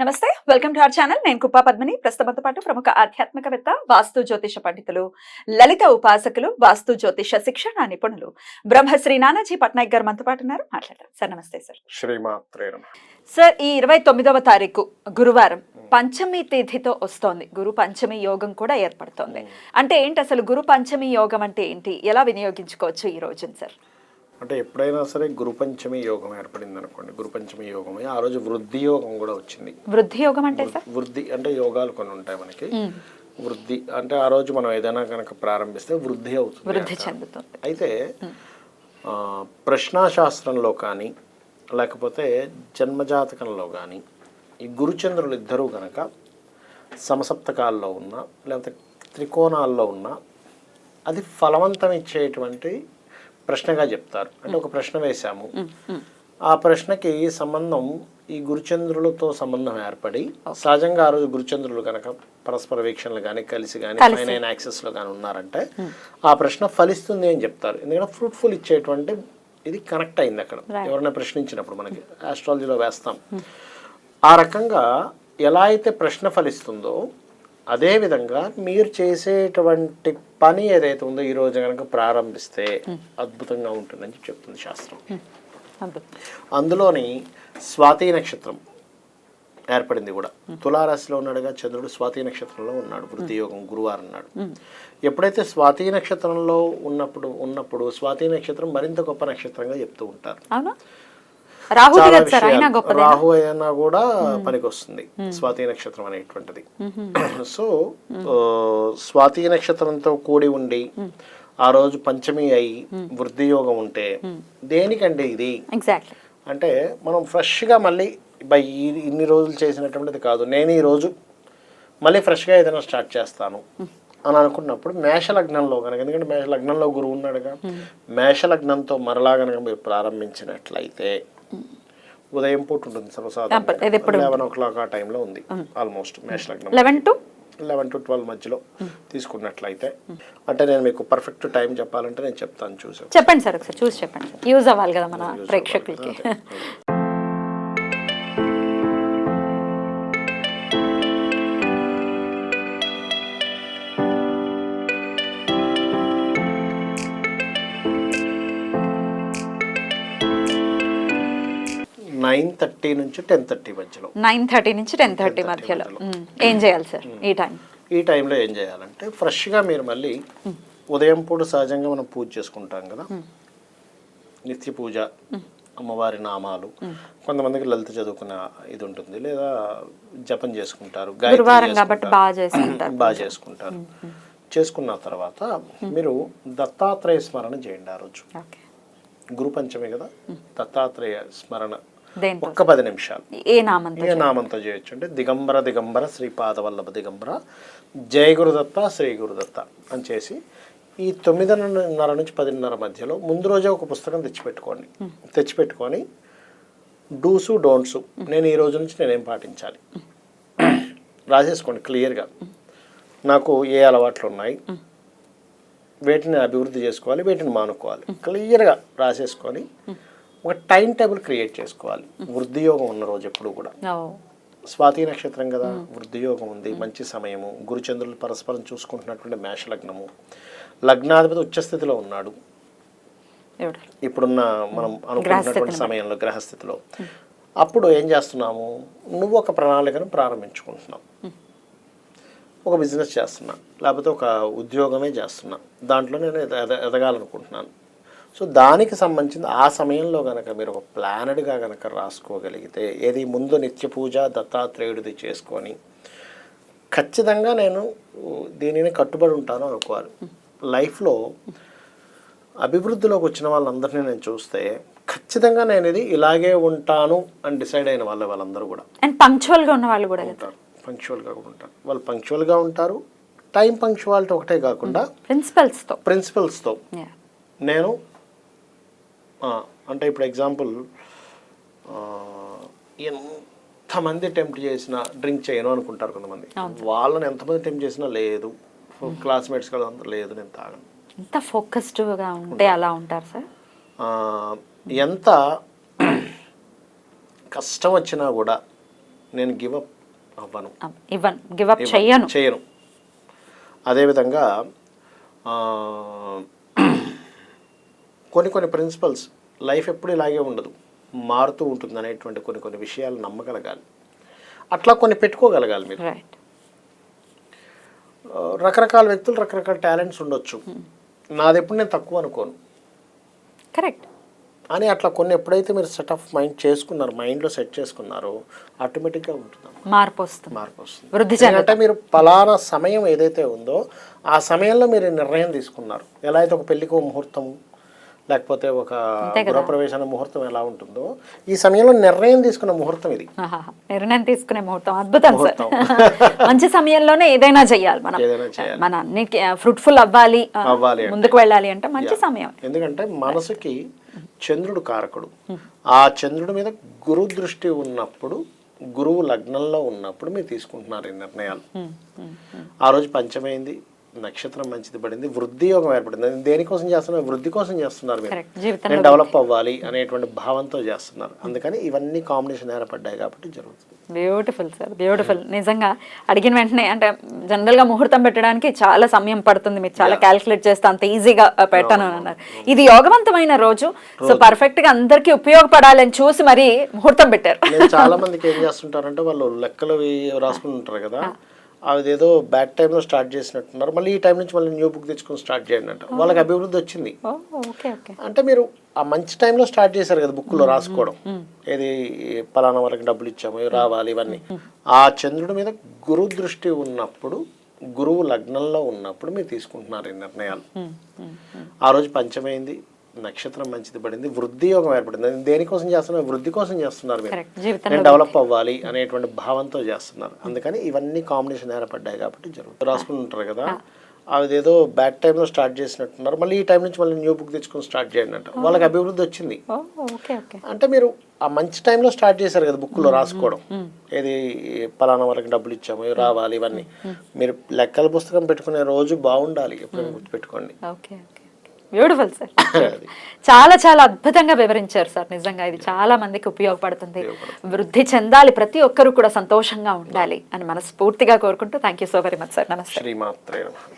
నమస్తే welcome to our channel. నేను కుప్పా పద్మిని. ప్రస్తుతంతో పాటు ప్రముఖ ఆధ్యాత్మికవేత్త వాస్తు జ్యోతిష పండితులు లలిత ఉపాసకులు వాస్తు జ్యోతిష శిక్షణ నిపుణులు బ్రహ్మశ్రీ నానాజీ పట్నాయక్ గారు మనతో పాటు ఉన్నారు. మాట్లాడారు సార్ నమస్తే సార్. శ్రీమాత్రే సార్ ఈ ఇరవై తొమ్మిదవ తారీఖు గురువారం పంచమి తిథితో వస్తోంది. గురు పంచమి యోగం కూడా ఏర్పడుతోంది. అంటే ఏంటి అసలు గురు పంచమి యోగం అంటే ఏంటి? ఎలా వినియోగించుకోవచ్చు ఈ రోజున సార్? అంటే ఎప్పుడైనా సరే గురు పంచమి యోగం ఏర్పడింది అనుకోండి గురు పంచమి యోగం ఆ రోజు వృద్ధి యోగం కూడా వచ్చింది. వృద్ధి యోగం అంటే వృద్ధి అంటే యోగాలు కొన్ని ఉంటాయి మనకి. వృద్ధి అంటే ఆ రోజు మనం ఏదైనా కనుక ప్రారంభిస్తే వృద్ధి అవుతుంది వృద్ధి. చెందుతుంది. అయితే ప్రశ్నాశాస్త్రంలో కానీ లేకపోతే జన్మజాతకంలో కానీ ఈ గురుచంద్రులు ఇద్దరూ కనుక సమసప్తకాల్లో ఉన్న లేకపోతే త్రికోణాల్లో ఉన్న అది ఫలవంతం ఇచ్చేటువంటి ప్రశ్నగా చెప్తారు. అంటే ఒక ప్రశ్న వేశాము. ఆ ప్రశ్నకి సంబంధం ఈ గురుచంద్రులతో సంబంధం ఏర్పడి సహజంగా ఆ రోజు గురుచంద్రులు కనుక పరస్పర వీక్షణలు కానీ కలిసి కానీ కలిసి. ఫైన్ యాక్సెస్లో కానీ ఉన్నారంటే ఆ ప్రశ్న ఫలిస్తుంది అని చెప్తారు. ఎందుకంటే ఫ్రూట్ఫుల్ ఇచ్చేటువంటి ఇది కనెక్ట్ అయింది అక్కడ. ఎవరైనా ప్రశ్నించినప్పుడు మనకి ఆస్ట్రాలజీలో వేస్తాం. ఆ రకంగా ఎలా అయితే ప్రశ్న ఫలిస్తుందో అదే విధంగా మీరు చేసేటువంటి పని ఏదైతే ఉందో ఈ రోజు కనుక ప్రారంభిస్తే అద్భుతంగా ఉంటుందని చెప్తుంది శాస్త్రం. అందులోని స్వాతి నక్షత్రం ఏర్పడింది కూడా. తులారాశిలో ఉన్నాడుగా చంద్రుడు స్వాతి నక్షత్రంలో ఉన్నాడు. వృద్ధి యోగం గురువారం నాడు. ఎప్పుడైతే స్వాతి నక్షత్రంలో ఉన్నప్పుడు ఉన్నప్పుడు స్వాతి నక్షత్రం మరింత గొప్ప నక్షత్రంగా చెప్తూ ఉంటారు. రాహు సార్? అయినా విషయాలు. గొప్పదే రాహు అయినా కూడా పనికి వస్తుంది స్వాతి నక్షత్రం అనేటువంటిది. సో స్వాతి నక్షత్రంతో కూడి ఉండి ఆ రోజు పంచమి అయి వృద్ధి యోగం ఉంటే దేనికండి ఇది? అంటే మనం ఫ్రెష్గా మళ్ళీ బై ఇన్ని రోజులు చేసినటువంటిది కాదు. నేను ఈ రోజు మళ్ళీ ఫ్రెష్గా ఏదైనా స్టార్ట్ చేస్తాను అని అనుకున్నప్పుడు మేషలగ్నంలో కనుక ఎందుకంటే మేషలగ్నంలో గురువు ఉన్నాడుగా మేషలగ్నంతో మరలా కనుక మీరు ప్రారంభించినట్లయితే ఉదయం పూట ఉంటుంది సర్వసాధారణ లెవెన్ ఓ క్లాక్ ఆ టైంలో ఉంది almost మేషలగ్నం eleven to? Eleven to twelve మధ్యలో తీసుకున్నట్లయితే. అంటే నేను మీకు పర్ఫెక్ట్ టైం చెప్పాలంటే నేను చెప్తాను చూసాను చెప్పండి సార్ ఒకసారి చూసి చెప్పండి. యూజ్ అవ్వాలి కదా మన ప్రేక్షకులకి. నైన్ థర్టీ నుంచి టెన్ థర్టీ మధ్యలో. నైన్ థర్టీ నుంచి టెన్ థర్టీ మధ్యలో. ఏం చేయాలి సార్ ఈ టైం? ఈ టైంలో ఏం చేయాలంటే ఫ్రెష్గా మీరు మళ్ళీ ఉదయం పూట సహజంగా మనం పూజ చేసుకుంటాం కదా? నిత్య పూజ అమ్మవారి నామాలు కొంతమందికి లలిత చదువుకునే ఇది ఉంటుంది లేదా జపం చేసుకుంటారు. బాగా చేసుకుంటారు బాగా చేసుకుంటారు. చేసుకున్న తర్వాత మీరు దత్తాత్రేయ స్మరణ చేయండి ఆ రోజు. గురు పంచమి కదా? దత్తాత్రేయ స్మరణ ఒక్క పది నిమిషాలు. ఏ నామంతో ఏ నామంతో చేయొచ్చు అంటే దిగంబర దిగంబర శ్రీపాదవల్లభ దిగంబర జయ గురుదత్త శ్రీ గురుదత్త అని చేసి ఈ తొమ్మిదిన్నర నుంచి పదిన్నర మధ్యలో ముందు రోజే ఒక పుస్తకం తెచ్చిపెట్టుకోండి. తెచ్చిపెట్టుకొని డూసు డోంట్స్. నేను ఈ రోజు నుంచి నేనేం పాటించాలి? రాసేసుకోండి క్లియర్గా. నాకు ఏ అలవాట్లు ఉన్నాయి? వేటిని అభివృద్ధి చేసుకోవాలి వేటిని మానుకోవాలి. క్లియర్గా రాసేసుకొని ఒక టైం టేబుల్ క్రియేట్ చేసుకోవాలి. వృద్ధి యోగం ఉన్న రోజు ఎప్పుడు కూడా. స్వాతి నక్షత్రం కదా వృద్ధి యోగం ఉంది మంచి సమయము గురుచంద్రులు పరస్పరం చూసుకుంటున్నటువంటి మేష లగ్నము లగ్నాధిపతి ఉచ్చస్థితిలో ఉన్నాడు? ఇప్పుడున్న మనం అనుకుంటున్నటువంటి సమయంలో గ్రహస్థితిలో. అప్పుడు ఏం చేస్తున్నాము? నువ్వు ఒక ప్రణాళికను ప్రారంభించుకుంటున్నావు. ఒక బిజినెస్ చేస్తున్నా లేకపోతే ఒక ఉద్యోగమే చేస్తున్నా. దాంట్లో నేను ఎద- ఎదగాలనుకుంటున్నాను. సో దానికి సంబంధించిన ఆ సమయంలో కనుక మీరు ఒక ప్లానెడ్గా కనుక రాసుకోగలిగితే ఏది ముందు నిత్య పూజ దత్తాత్రేయుడిది చేసుకొని ఖచ్చితంగా నేను దీనిని కట్టుబడి ఉంటాను అనుకోవాలి. లైఫ్లో అభివృద్ధిలోకి వచ్చిన వాళ్ళందరినీ నేను చూస్తే ఖచ్చితంగా నేను ఇది ఇలాగే ఉంటాను అని డిసైడ్ అయిన వాళ్ళే వాళ్ళందరూ కూడా అండ్ పంక్చువల్గా ఉన్న వాళ్ళు కూడా ఉంటారు. పంక్చువల్గా కూడా ఉంటారు. వాళ్ళు పంక్చువల్గా ఉంటారు. టైం పంక్చువాలిటీ ఒకటే కాకుండా ప్రిన్సిపల్స్తో. ప్రిన్సిపల్స్తో. నేను అంటే ఇప్పుడు ఎగ్జాంపుల్ ఎంతమంది టెంప్ట్ చేసినా డ్రింక్ చేయను అనుకుంటారు కొంతమంది. వాళ్ళని ఎంతమంది టెంప్ట్ చేసినా లేదు. క్లాస్మేట్స్ అందరూ లేదు నేను తాగను. ఎంత ఫోకస్డ్గా ఉంటే. అలా ఉంటారు సార్? ఎంత కష్టం వచ్చినా కూడా నేను గివప్ అవ్వను. ఇవ్వన్ గివ్ అప్ చెయ్యను. చేయను అదేవిధంగా కొన్ని కొన్ని ప్రిన్సిపల్స్ లైఫ్ ఎప్పుడు ఇలాగే ఉండదు. మారుతూ ఉంటుంది అనేటువంటి కొన్ని కొన్ని విషయాలు నమ్మగలగాలి. అట్లా కొన్ని పెట్టుకోగలగాలి మీరు. రకరకాల వ్యక్తులు రకరకాల టాలెంట్స్ ఉండొచ్చు. నాది ఎప్పుడు నేను తక్కువ అనుకోను. కరెక్ట్ అని అట్లా కొన్ని ఎప్పుడైతే మీరు సెట్ ఆఫ్ మైండ్ చేసుకున్నారు మైండ్లో సెట్ చేసుకున్నారో ఆటోమేటిక్గా ఉంటుంది మార్పు వస్తుంది. మార్పు వస్తుంది. వృద్ధి అంటే మీరు పలానా సమయం ఏదైతే ఉందో ఆ సమయంలో మీరు నిర్ణయం తీసుకున్నారు. ఎలా అయితే ఒక పెళ్ళికి ఒక ముహూర్తం లేకపోతే ఒక గృహప్రవేశాల ముహూర్తం ఎలా ఉంటుందో ఈ సమయంలో నిర్ణయం తీసుకున్న ముహూర్తం ఇది. నిర్ణయం తీసుకునే ముహూర్తం అద్భుతం సార్. మంచి సమయంలోనే ఏదైనా చెయ్యాలి మనం. చేయాలి. మన అన్నిటికీ ఫ్రూట్ఫుల్ అవ్వాలి అవ్వాలి. ముందుకు వెళ్ళాలి అంటే మంచి సమయం. ఎందుకంటే మనసుకి చంద్రుడు కారకుడు. ఆ చంద్రుడి మీద గురు దృష్టి ఉన్నప్పుడు గురువు లగ్నంలో ఉన్నప్పుడు మీరు తీసుకుంటున్నారు ఈ నిర్ణయాలు. ఆ రోజు పంచమైంది నక్షత్రం మంచిది పడింది వృద్ధి యోగం ఏర్పడింది. దేనికోసం చేస్తున్నారు వృద్ధి కోసం చేస్తున్నారు మీరు. నేను డెవలప్ అవ్వాలి అనేటువంటి భావంతో చేస్తున్నారు. అందుకని ఇవన్నీ కాంబినేషన్ ఏర్పడ్డాయి కాబట్టి జరుగుతుంది. బ్యూటిఫుల్ సార్ బ్యూటిఫుల్ నిజంగా అడిగిన వెంటనే అంటే జనరల్గా ముహూర్తం పెట్టడానికి చాలా సమయం పడుతుంది. మీరు చాలా క్యాలిక్యులేట్ చేస్తే అంత ఈజీగా పెట్టను అని అన్నారు. ఇది యోగవంతమైన రోజు. సో పర్ఫెక్ట్గా అందరికీ ఉపయోగపడాలని చూసి మరి ముహూర్తం పెట్టారు. చాలా మందికి ఏం చేస్తుంటారంటే వాళ్ళు లెక్కలు రాసుకుని ఉంటారు కదా. అదేదో బ్యాడ్ టైంలో స్టార్ట్ చేసినట్టున్నారు. మళ్ళీ ఈ టైం నుంచి మళ్ళీ న్యూ బుక్ తెచ్చుకొని స్టార్ట్ చేయండి అంట వాళ్ళకి అభివృద్ధి వచ్చింది. అంటే మీరు ఆ మంచి టైంలో స్టార్ట్ చేశారు కదా బుక్లో రాసుకోవడం. ఏది పలానా వాళ్ళకి డబ్బులు ఇచ్చాము రావాలి ఇవన్నీ. ఆ చంద్రుడి మీద గురు దృష్టి ఉన్నప్పుడు గురువు లగ్నంలో ఉన్నప్పుడు మీరు తీసుకుంటున్నారు ఈ నిర్ణయాలు. ఆ రోజు పంచమైంది. నక్షత్రం మంచిది పడింది వృద్ధి యోగం ఏర్పడింది. దేనికోసం చేస్తున్నారు వృద్ధి కోసం చేస్తున్నారు మీరు. నేను డెవలప్ అవ్వాలి అనేటువంటి భావంతో చేస్తున్నారు. అందుకని ఇవన్నీ కాంబినేషన్ ఏర్పడ్డాయి కాబట్టి జరుగుతుంది. రాసుకుని ఉంటారు కదా. అదేదో బ్యాడ్ టైంలో స్టార్ట్ చేసినట్టున్నారు. మళ్ళీ ఈ టైం నుంచి మళ్ళీ న్యూ బుక్ తెచ్చుకొని స్టార్ట్ చేయండి అంట వాళ్ళకి అభివృద్ధి వచ్చింది. అంటే మీరు ఆ మంచి టైంలో స్టార్ట్ చేశారు కదా బుక్లో రాసుకోవడం. ఏది పలానా వాళ్ళకి డబ్బులు ఇచ్చాము రావాలి ఇవన్నీ. మీరు లెక్కల పుస్తకం పెట్టుకునే రోజు బాగుండాలి ఎప్పుడైనా గుర్తుపెట్టుకోండి. Beautiful sir. చాలా చాలా అద్భుతంగా వివరించారు సార్ నిజంగా ఇది చాలా మందికి ఉపయోగపడుతుంది. వృద్ధి చెందాలి ప్రతి ఒక్కరు కూడా సంతోషంగా ఉండాలి అని మనస్ఫూర్తిగా కోరుకుంటూ thank you so very much sir నమస్తే.